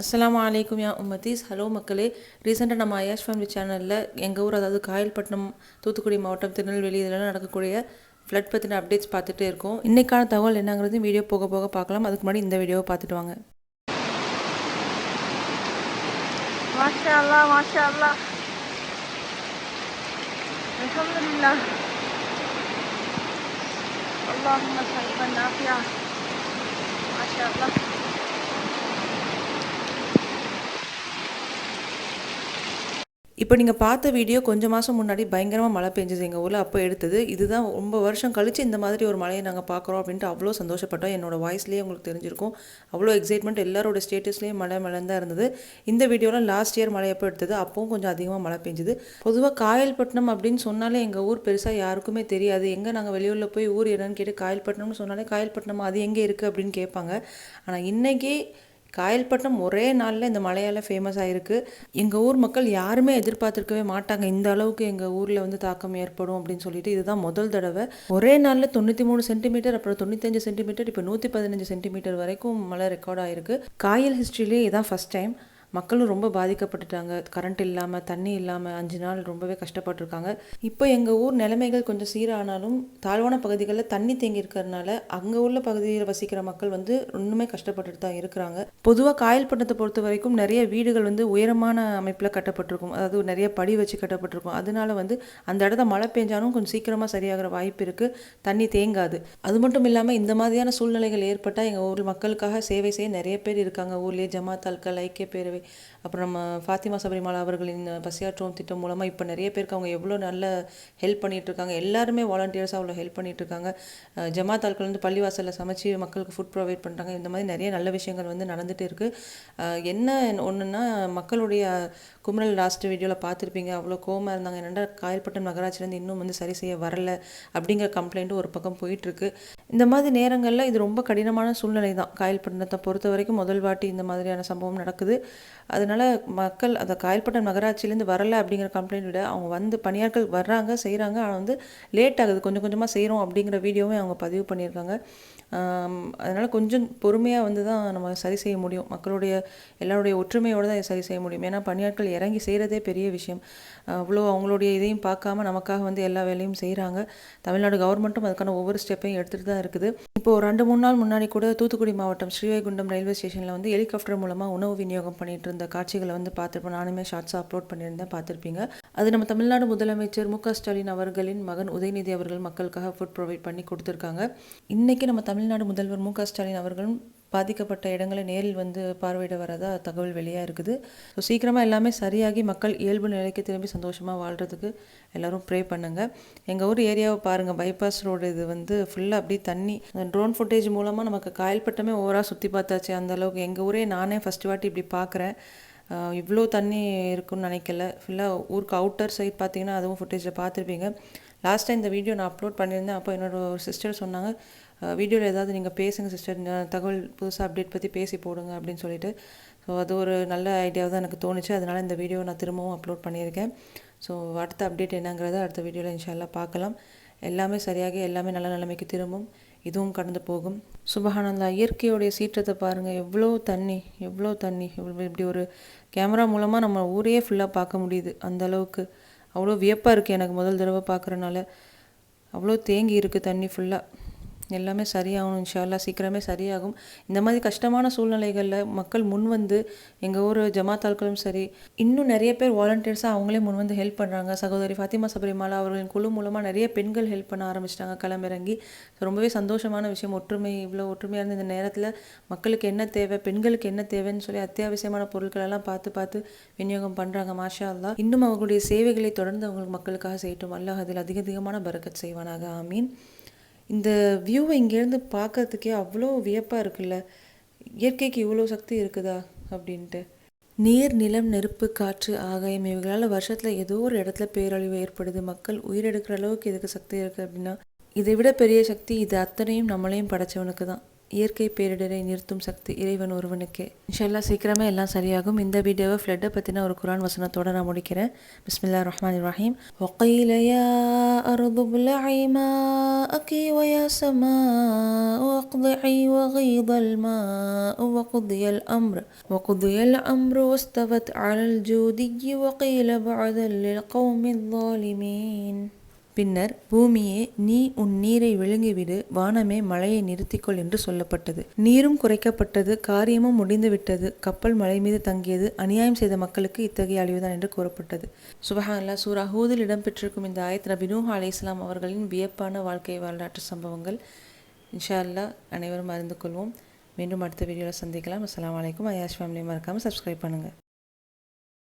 அஸ்லாம் வலைக்கும் யா உமதீஸ் ஹலோ மக்களே ரீசெண்டாக நம்ம ஐயாஷ் ஃபேமிலி சேனலில் எங்கள் ஊர் அதாவது காயல்பட்டினம் தூத்துக்குடி மாவட்டம் திருநெல்வேலி இதெல்லாம் நடக்கக்கூடிய ஃப்ளட் பற்றின அப்டேட்ஸ் பார்த்துட்டே இருக்கோம். இன்றைக்கான தகவல் என்னங்கிறது வீடியோ போக போக பார்க்கலாம். அதுக்கு முன்னாடி இந்த வீடியோவை பார்த்துட்டு வாங்க. மாஷா அல்லா மாஷா அல்லா Alhamdulillah. Allahumma salli nafiya. இப்போ நீங்கள் பார்த்த வீடியோ கொஞ்சம் மாதம் முன்னாடி பயங்கரமாக மழை பெஞ்சது எங்கள் ஊரில். அப்போ எடுத்தது. இதுதான் ரொம்ப வருஷம் கழித்து இந்த மாதிரி ஒரு மழையை நாங்கள் பார்க்குறோம் அப்படின்ட்டு அவ்வளோ சந்தோஷப்பட்டோம். என்னோடய வாய்ஸ்லேயே உங்களுக்கு தெரிஞ்சிருக்கும். அவ்வளோ எக்ஸைட்மெண்ட் எல்லாரோட ஸ்டேட்டஸ்லேயும் மழை மழை தான் இருந்தது. இந்த வீடியோவில் லாஸ்ட் இயர் மழை எப்போ எடுத்தது? அப்பவும் கொஞ்சம் அதிகமாக மழை பெஞ்சுது. பொதுவாக காயல்பட்டினம் அப்படின்னு சொன்னாலே எங்கள் ஊர் பெருசாக யாருக்குமே தெரியாது. எங்கே நாங்கள் வெளியூரில் போய் ஊர் என்னன்னு கேட்டு காயல்பட்டினம்னு சொன்னாலே காயல்பட்டினம் அது எங்கே இருக்குது அப்படின்னு கேட்பாங்க. ஆனால் இன்றைக்கி காயல்பட்டினம் ஒரே நாளில் இந்த மலையால் ஃபேமஸ் ஆகிருக்கு எங்கள் ஊர் மக்கள் யாருமே எதிர்பார்த்துருக்கவே மாட்டாங்க. இந்த அளவுக்கு எங்கள் ஊரில் வந்து தாக்கம் ஏற்படும் அப்படின்னு சொல்லிட்டு இதுதான் முதல் தடவை. ஒரே நாளில் தொண்ணூற்றி மூணு சென்டிமீட்டர் அப்புறம் தொண்ணூத்தஞ்சு சென்டிமீட்டர் இப்போ நூற்றி பதினஞ்சு சென்டிமீட்டர் வரைக்கும் மழை ரெக்கார்ட் ஆகிருக்கு காயல் ஹிஸ்ட்ரியிலே இதான் ஃபஸ்ட் டைம் மக்களும் ரொம்ப பாதிக்கப்பட்டுட்டாங்க. கரண்ட் இல்லாமல் தண்ணி இல்லாமல் அஞ்சு நாள் ரொம்பவே கஷ்டப்பட்டிருக்காங்க. இப்போ எங்கள் ஊர் நிலைமைகள் கொஞ்சம் சீரானாலும் தாழ்வான பகுதிகளில் தண்ணி தேங்கி இருக்கிறதுனால அங்கே உள்ள பகுதியில் வசிக்கிற மக்கள் வந்து இன்னுமே கஷ்டப்பட்டுட்டு தான் இருக்கிறாங்க. பொதுவாக காயல்பட்டினத்தை பொறுத்த வரைக்கும் நிறைய வீடுகள் வந்து உயரமான அமைப்பில் கட்டப்பட்டிருக்கும். அதாவது நிறைய படி வச்சு கட்டப்பட்டிருக்கும். அதனால வந்து அந்த இடத்த மழை பெஞ்சாலும் கொஞ்சம் சீக்கிரமாக சரியாகிற வாய்ப்பு இருக்குது தண்ணி தேங்காது. அது மட்டும் இல்லாமல் இந்த மாதிரியான சூழ்நிலைகள் ஏற்பட்டால் எங்கள் ஊர் மக்களுக்காக சேவை செய்ய நிறைய பேர் இருக்காங்க. ஊர்லேயே ஜமாத் ஆட்கள் ஐக்கிய பேரவை அப்புறம் நம்ம ஃபாத்திமா சபரிமாலா அவர்களின் பசியாற்றுவோம் திட்டம் மூலமாக இப்போ நிறைய பேருக்கு அவங்க எவ்வளோ நல்ல ஹெல்ப் பண்ணிட்டு இருக்காங்க எல்லாருமே வாலண்டியர்ஸாக அவ்வளோ ஹெல்ப் பண்ணிட்டு இருக்காங்க ஜமாத் ஆட்கள் வந்து பள்ளிவாசலில் சமைச்சு மக்களுக்கு ஃபுட் ப்ரொவைட் பண்ணுறாங்க இந்த மாதிரி நிறைய நல்ல விஷயங்கள் வந்து நடந்துகிட்டு இருக்குது என்ன ஒன்றுன்னா மக்களுடைய குமரல் லாஸ்ட் வீடியோவில் பார்த்துருப்பீங்க. அவ்வளோ கோமாக இருந்தாங்க. என்னடா காயல்பட்டம் நகராட்சிலேருந்து இன்னும் வந்து சரி செய்ய வரல அப்படிங்கிற கம்ப்ளைண்ட்டும் ஒரு பக்கம் போயிட்டுருக்கு. இந்த மாதிரி நேரங்களில் இது ரொம்ப கடினமான சூழ்நிலை தான் காயல்பட்டினத்தை பொறுத்த வரைக்கும் முதல் வாட்டி இந்த மாதிரியான சம்பவம் நடக்குது. அதனால மக்கள் அந்த காயல்பட்டம் நகராட்சியிலேருந்து வரல அப்படிங்கிற கம்ப்ளைண்ட் விட அவங்க வந்து பணியாட்கள் வர்றாங்க செய்கிறாங்க ஆனால் வந்து லேட் ஆகுது. கொஞ்சம் கொஞ்சமாக செய்கிறோம் அப்படிங்கிற வீடியோவும் அவங்க பதிவு பண்ணியிருக்காங்க. அதனால் கொஞ்சம் பொறுமையாக வந்து தான் நம்ம சரி செய்ய முடியும். மக்களுடைய எல்லாருடைய ஒற்றுமையோடு தான் சரி செய்ய முடியும். ஏன்னா பணியாட்கள் இறங்கி செய்கிறதே பெரிய விஷயம். அவ்வளோ அவங்களுடைய இதையும் பார்க்காம நமக்காக வந்து எல்லா வேலையும் செய்கிறாங்க தமிழ்நாடு கவர்மெண்ட்டும் அதுக்கான ஒவ்வொரு ஸ்டெப்பையும் எடுத்துகிட்டு தான் இருக்குது. இப்போது ரெண்டு மூணு நாள் முன்னாடி கூட தூத்துக்குடி மாவட்டம் ஸ்ரீவைகுண்டம் ரயில்வே ஸ்டேஷனில் வந்து ஹெலிகாப்டர் மூலமாக உணவு விநியோகம் பண்ணிட்டு இருந்த காட்சிகளை வந்து பார்த்துருப்போம். நானுமே ஷார்ட்ஸாக அப்லோட் பண்ணியிருந்தேன் பார்த்துருப்பீங்க. அது நம்ம தமிழ்நாடு முதலமைச்சர் மு ஸ்டாலின் அவர்களின் மகன் உதயநிதி அவர்கள் மக்களுக்காக ஃபுட் ப்ரொவைட் பண்ணி கொடுத்துருக்காங்க. இன்றைக்கி நம்ம தமிழ்நாடு முதல்வர் மு ஸ்டாலின் அவர்களும் பாதிக்கப்பட்ட இடங்களை நேரில் வந்து பார்வையிட வரதா தகவல் வெளியாக இருக்குது. ஸோ சீக்கிரமாக எல்லாமே சரியாகி மக்கள் இயல்பு நிலைக்கு திரும்பி சந்தோஷமாக வாழ்கிறதுக்கு எல்லோரும் ப்ரே பண்ணுங்கள் எங்கள் ஊர் ஏரியாவை பாருங்கள் பைபாஸ் ரோடு இது வந்து ஃபுல்லாக அப்படியே தண்ணி ட்ரோன் ஃபுட்டேஜ் மூலமாக நமக்கு காயல்பட்டமே ஓவராக சுற்றி பார்த்தாச்சு. அந்தளவுக்கு எங்கள் ஊரே நானே ஃபஸ்ட்டு வாட்டி இப்படி பார்க்குறேன் இவ்வளோ தண்ணி இருக்குன்னு நினைக்கல. ஃபுல்லாக ஊருக்கு அவுட்டர் சைட் பார்த்தீங்கன்னா அதுவும் ஃபுட்டேஜில் பார்த்துருப்பீங்க லாஸ்ட் டைம் இந்த வீடியோ நான் அப்லோட் பண்ணியிருந்தேன். அப்போ என்னோட ஒரு சிஸ்டர் சொன்னாங்க வீடியோவில் ஏதாவது நீங்கள் பேசுங்க சிஸ்டர் தகவல் புதுசாக அப்டேட் பற்றி பேசி போடுங்க அப்படின்னு சொல்லிட்டு. ஸோ அது ஒரு நல்ல ஐடியாவாக தான் எனக்கு தோணுச்சு. அதனால் இந்த வீடியோ நான் திரும்பவும் அப்லோட் பண்ணியிருக்கேன். ஸோ அடுத்த அப்டேட் என்னங்கிறத அடுத்த வீடியோவில் இன்ஷால்லாம் பார்க்கலாம். எல்லாமே சரியாகி எல்லாமே நல்ல நிலைமைக்கு திரும்பும். இதுவும் கடந்து போகும். சுபஹானந்தா இயற்கையோடைய சீற்றத்தை பாருங்கள் எவ்வளோ தண்ணி எவ்வளோ தண்ணி. இவ்வளோ இப்படி ஒரு கேமரா மூலமாக நம்ம ஊரையே ஃபுல்லாக பார்க்க முடியுது. அந்த அளவுக்கு அவ்வளோ வியப்பாக இருக்குது எனக்கு முதல் தடவை பார்க்குறனால. அவ்வளோ தேங்கி இருக்குது தண்ணி ஃபுல்லாக எல்லாமே சரியாகணும் இன்ஷால்லா சீக்கிரமே சரியாகும். இந்த மாதிரி கஷ்டமான சூழ்நிலைகளில் மக்கள் முன் வந்து எங்கள் ஊர் ஜமாத்தாள்களும் சரி இன்னும் நிறைய பேர் வாலண்டியர்ஸாக அவங்களே முன் வந்து ஹெல்ப் பண்ணுறாங்க சகோதரி ஃபாத்திமா சபரிமாலா அவர்களின் குழு மூலமாக நிறைய பெண்கள் ஹெல்ப் பண்ண ஆரம்பிச்சிட்டாங்க களமிறங்கி. ரொம்பவே சந்தோஷமான விஷயம். ஒற்றுமை இவ்வளோ ஒற்றுமையாக இருந்த இந்த நேரத்தில் மக்களுக்கு என்ன தேவை பெண்களுக்கு என்ன தேவைன்னு சொல்லி அத்தியாவசியமான பொருட்களெல்லாம் பார்த்து பார்த்து விநியோகம் பண்ணுறாங்க மாஷா அல்லா இன்னும் அவங்களுடைய சேவைகளை தொடர்ந்து அவங்களுக்கு மக்களுக்காக செய்யட்டும். அல்லாஹ் அதில் அதிக அதிகமான பரக்கத் செய்வானாக. ஆமீன். இந்த வியூவை இங்கேருந்து பார்க்கறதுக்கே அவ்வளோ வியப்பாக இருக்குல்ல? இயற்கைக்கு இவ்வளோ சக்தி இருக்குதா? அப்படின்ட்டு. நீர் நிலம் நெருப்பு காற்று ஆகாயம் இவைகளால் வருஷத்தில் ஏதோ ஒரு இடத்துல பேரழிவு ஏற்படுது. மக்கள் உயிரெடுக்கிற அளவுக்கு இதுக்கு சக்தி இருக்குது அப்படின்னா இதை விட பெரிய சக்தி இது அத்தனையும் நம்மளையும் படைச்சவனுக்கு தான். இயற்கை பேரிடரை நிறுத்தும் சக்தி இறைவன் ஒருவனுக்கே. இன்ஷல்லா சீக்கிரமே எல்லாம் சரியாகும். இந்த வீடியோவை ஃப்ளட்டை பற்றின ஒரு குரான் வசனத்தோடு நான் முடிக்கிறேன். பிஸ்மில்லா ரஹ்மான் இப்ராஹிம் ஒக்கையிலையா أرض ابلعي ماءك ويا سماء واقضعي وغيض الماء وقضي الأمر وقضي الأمر واستوت على الجودي وقيل بعدا للقوم الظالمين. பின்னர் பூமியே நீ உன் நீரை விழுங்கிவிடு வானமே மழையை நிறுத்திக்கொள் என்று சொல்லப்பட்டது. நீரும் குறைக்கப்பட்டது காரியமும் முடிந்துவிட்டது கப்பல் மலை மீது தங்கியது அநியாயம் செய்த மக்களுக்கு இத்தகைய அழிவுதான் என்று கூறப்பட்டது. சுபஹானல்லா சூரா ஹூதில் இடம்பெற்றிருக்கும் இந்த ஆயத் நபி நூஹ் அலை இஸ்லாம் அவர்களின் வியப்பான வாழ்க்கை வரலாற்று சம்பவங்கள். இன்ஷா அல்லாஹ் அனைவரும் அறிந்து கொள்வோம். மீண்டும் அடுத்த வீடியோவில் சந்திக்கலாம். அஸ்லாம் அலைக்கும். ஐயாஷ் ஃபேமிலி மறக்காமல் சப்ஸ்கிரைப் பண்ணுங்கள்